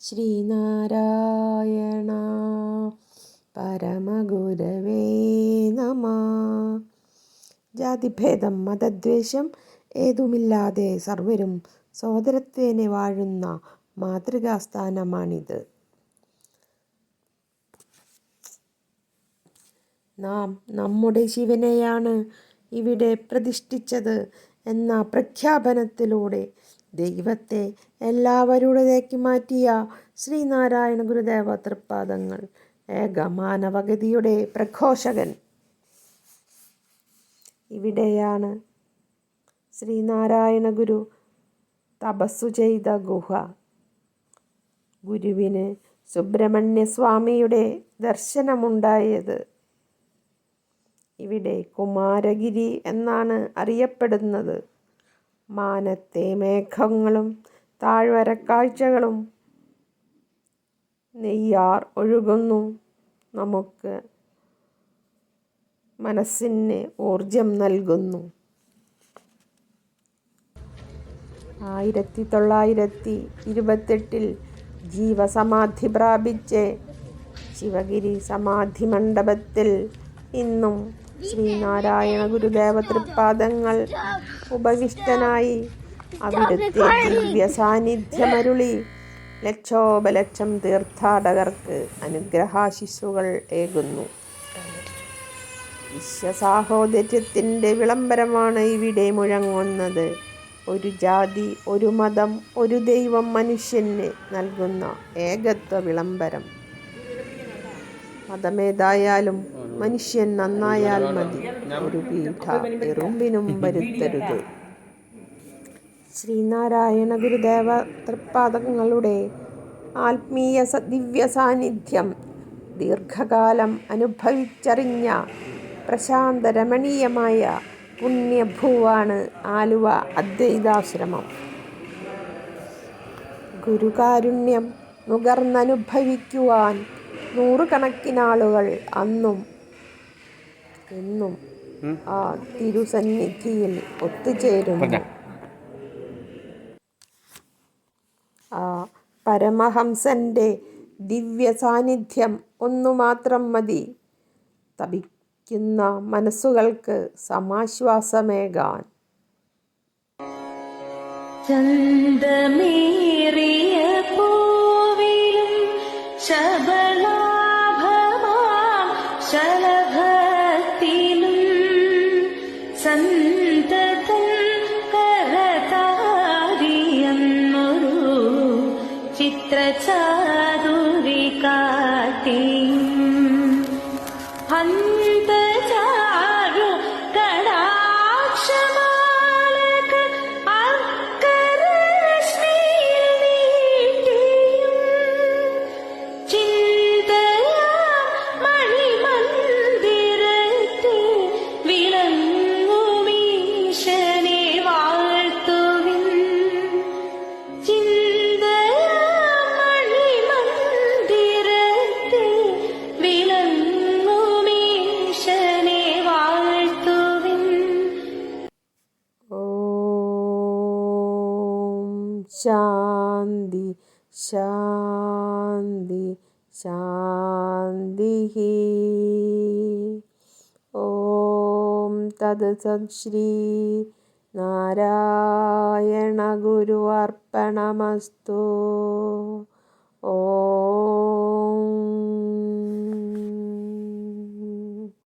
ശ്രീനാരായണ. പരമഗുരവേ നമ. ജാതിഭേദം മതദ്വേഷം ഏതുമില്ലാതെ സർവരും സോദരത്വേനെ വാഴുന്ന മാതൃകാസ്ഥാനമാണിത്. നാം നമ്മുടെ ശിവനെയാണ് ഇവിടെ പ്രതിഷ്ഠിച്ചത്. എന്ന പ്രഖ്യാപനത്തിലൂടെ ദൈവത്തെ എല്ലാവരുടേക്ക് മാറ്റിയ ശ്രീനാരായണ ഗുരുദേവ തൃപ്പാദങ്ങൾ ഏകമാനവഗതിയുടെ പ്രഘോഷകൻ. ഇവിടെയാണ് ശ്രീനാരായണ ഗുരു തപസ്സു ചെയ്ത ഗുഹ. ഗുരുവിന് സുബ്രഹ്മണ്യസ്വാമിയുടെ ദർശനമുണ്ടായത്. ഇവിടെ കുമാരഗിരി എന്നാണ് അറിയപ്പെടുന്നത്. മാനത്തെ മേഘങ്ങളും താഴ്വരക്കാഴ്ചകളും നെയ്യാർ ഒഴുകുന്നു. നമുക്ക് മനസ്സിന് ഊർജം നൽകുന്നു. ആയിരത്തി തൊള്ളായിരത്തി ഇരുപത്തെട്ടിൽ ജീവസമാധി പ്രാപിച്ച് ശിവഗിരി സമാധി മണ്ഡപത്തിൽ ഇന്നും ശ്രീനാരായണ ഗുരുദേവ തൃപ്പാദങ്ങൾ ഉപവിഷ്ടനായി അവിടുത്തെ ദിവ്യ സാന്നിധ്യമരുളി ലക്ഷോപലക്ഷം തീർത്ഥാടകർക്ക് അനുഗ്രഹാശിസുകൾ ഏകുന്നു. വിശ്വസാഹോദര്യത്തിന്റെ വിളംബരമാണ് ഇവിടെ മുഴങ്ങുന്നത്. ഒരു ജാതി ഒരു മതം ഒരു ദൈവം മനുഷ്യന് നൽകുന്ന ഏകത്വ വിളംബരം. മതമേതായാലും മനുഷ്യൻ നന്നായാൽ മതി. ഒരു പീഠ എറുമ്പിനും വരുത്തരുത്. ശ്രീനാരായണ ഗുരുദേവ തൃപ്പാദങ്ങളുടെ ആത്മീയ ദിവ്യ സാന്നിധ്യം ദീർഘകാലം അനുഭവിച്ചറിഞ്ഞ പ്രശാന്ത രമണീയമായ പുണ്യഭൂവാണ് ആലുവ അദ്വൈതാശ്രമം. ഗുരുകാരുണ്യം നുകർന്നനുഭവിക്കുവാൻ നൂറുകണക്കിനാളുകൾ അന്നും എന്നും ആ തിരുസന്നിധിയിൽ ഒത്തുചേരുന്നു. ആ പരമഹംസന്റെ ദിവ്യ സാന്നിധ്യം ഒന്നു മാത്രം മതി. തപിക്കുന്ന മനസ്സുകൾക്ക് സമാശ്വാസമേകാൻ. ചന്ദമേറിയ പൂവിലും ശബള ശലഭത്തിലും one ശാന്തി ശാന്തി ശാന്തി ഓം തത് ശ്രീ നാരായണ ഗുരുവർപ്പണമസ്തു. ഓം